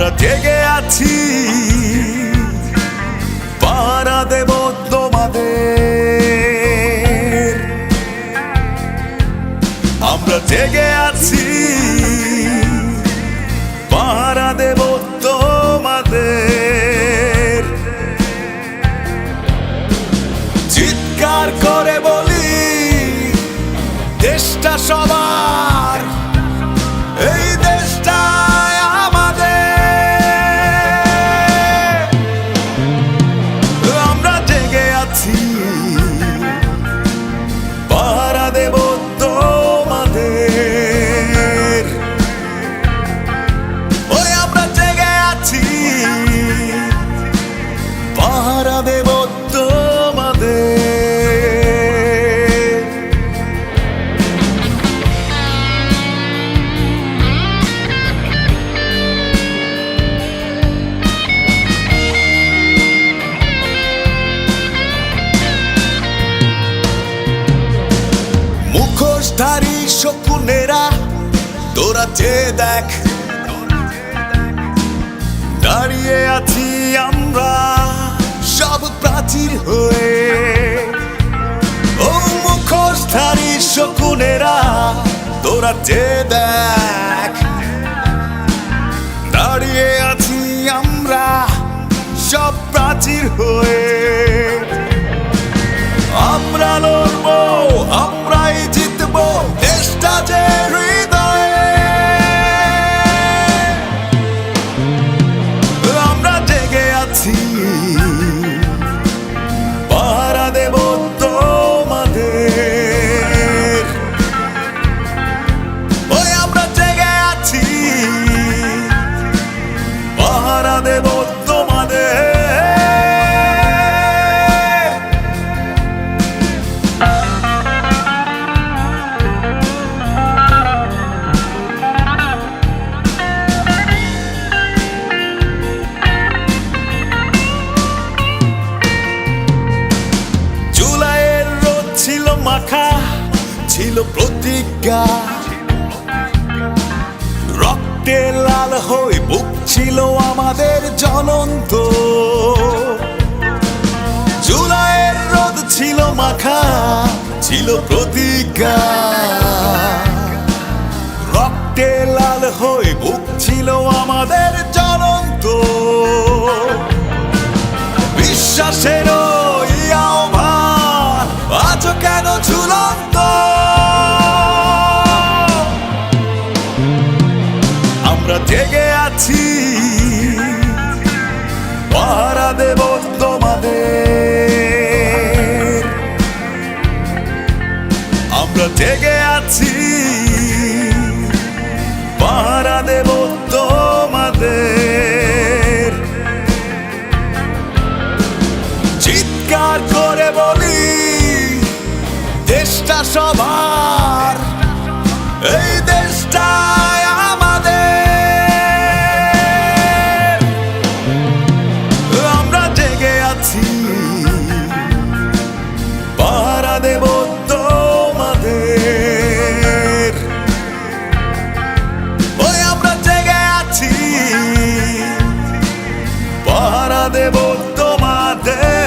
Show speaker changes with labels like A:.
A: আমরা জেগে আছি। পাহারা দেব তোমাদের। আমরা জেগে আছি। পাহারা দেব তোমাদের। চিৎকার করে বলি, দেশটা সবার মুখোশধারী শকুনেরা তোরা চেয়ে দেখ। দাঁড়িয়ে আছি আমরা, সব প্রাচীর হয়ে। ও মুখোশধারী শকুনেরা তোরা চেয়ে দেখ। দাঁড়িয়ে আছি আমরা, সব প্রাচীর হয়ে। আমরা লড়বো মাখা ছিল প্রতিজ্ঞা। রক্তে লাল হয়ে বুক ছিল আমাদের জ্বলন্ত। জুলাইয়ের রোদ ছিল মাখা, ছিল প্রতিজ্ঞা। রক্তে লাল হয়ে বুক ছিল আমাদের জ্বলন্ত। বিশ্বাসের জেগে আছি। পাহারা দেব দেব তোমাদের।